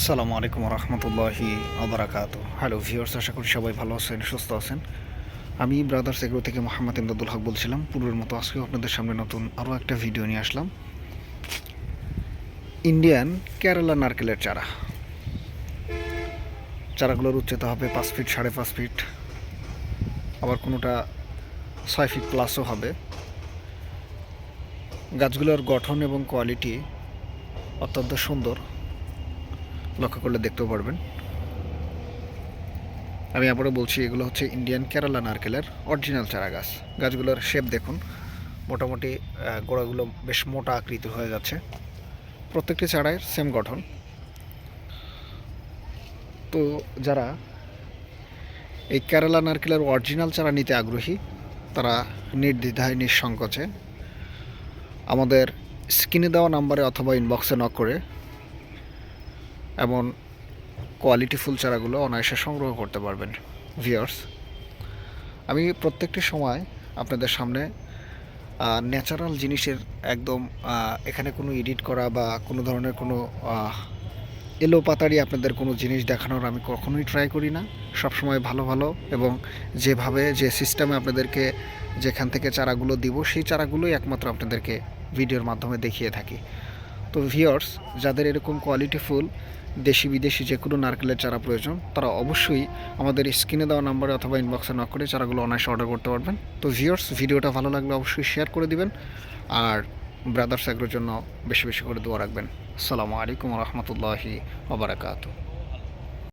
আসসালামু আলাইকুম রহমতুল্লাহি আবরাকাত হ্যালো ভিউয়ার্স আশা করি সবাই ভালো আছেন, সুস্থ আছেন। আমি ব্রাদার্স এগ্রো থেকে মোহাম্মদ ইমদাদুল হক বলছিলাম। পূর্বের মতো আজকেও আপনাদের সামনে নতুন আরও একটা ভিডিও নিয়ে আসলাম। ইন্ডিয়ান কেরালা নারকেলের চারা। চারাগুলোর উচ্চতা হবে পাঁচ ফিট সাড়ে পাঁচ ফিট আবার কোনোটা ছয় ফিট প্লাসও হবে। গাছগুলোর গঠন এবং কোয়ালিটি অত্যন্ত সুন্দর। লক্ষ্য করলে দেখতেও পারবেন। আমি আবারও বলছি, এগুলো হচ্ছে ইন্ডিয়ান কেরালা নারকেলের অরিজিনাল চারা গাছ। গাছগুলোর শেপ দেখুন। মোটামুটি গোড়াগুলো বেশ মোটা আকৃতি হয়ে যাচ্ছে। প্রত্যেকটি চারায়ের সেম গঠন। তো যারা এই কেরালা নারকেলের অরিজিনাল চারা নিতে আগ্রহী, তারা নির্দ্বিধায়, নিঃসংকোচে আমাদের স্ক্রিনে দেওয়া নাম্বারে অথবা ইনবক্সে নক করে এমন কোয়ালিটি ফুল চারাগুলো অনায়াসে সংগ্রহ করতে পারবেন ভিওর্স আমি প্রত্যেকটি সময় আপনাদের সামনে ন্যাচারাল জিনিসের একদম এখানে কোনো এডিট করা বা কোনো ধরনের কোনো এলো পাতারি আপনাদের কোনো জিনিস দেখানোর আমি কখনোই ট্রাই করি না। সবসময় ভালো ভালো এবং যেভাবে যে সিস্টেমে আপনাদেরকে যেখান থেকে চারাগুলো দিব, সেই চারাগুলোই একমাত্র আপনাদেরকে ভিডিওর মাধ্যমে দেখিয়ে থাকি। তো ভিওর্স যাদের এরকম কোয়ালিটি ফুল দেশি বিদেশি যে কোনো নারকেলের চারা প্রয়োজন, তারা অবশ্যই আমাদের স্ক্রিনে দেওয়া নাম্বারে অথবা ইনবক্সে নক করে চারাগুলো অনায়াসে অর্ডার করতে পারবেন। তো ভিওর্স ভিডিওটা ভালো লাগলে অবশ্যই শেয়ার করে দিবেন, আর ব্রাদার্স এগ্রোর জন্য বেশি বেশি করে দোয়া রাখবেন। আসসালামু আলাইকুম রহমতুল্লাহি ওবরাকাতু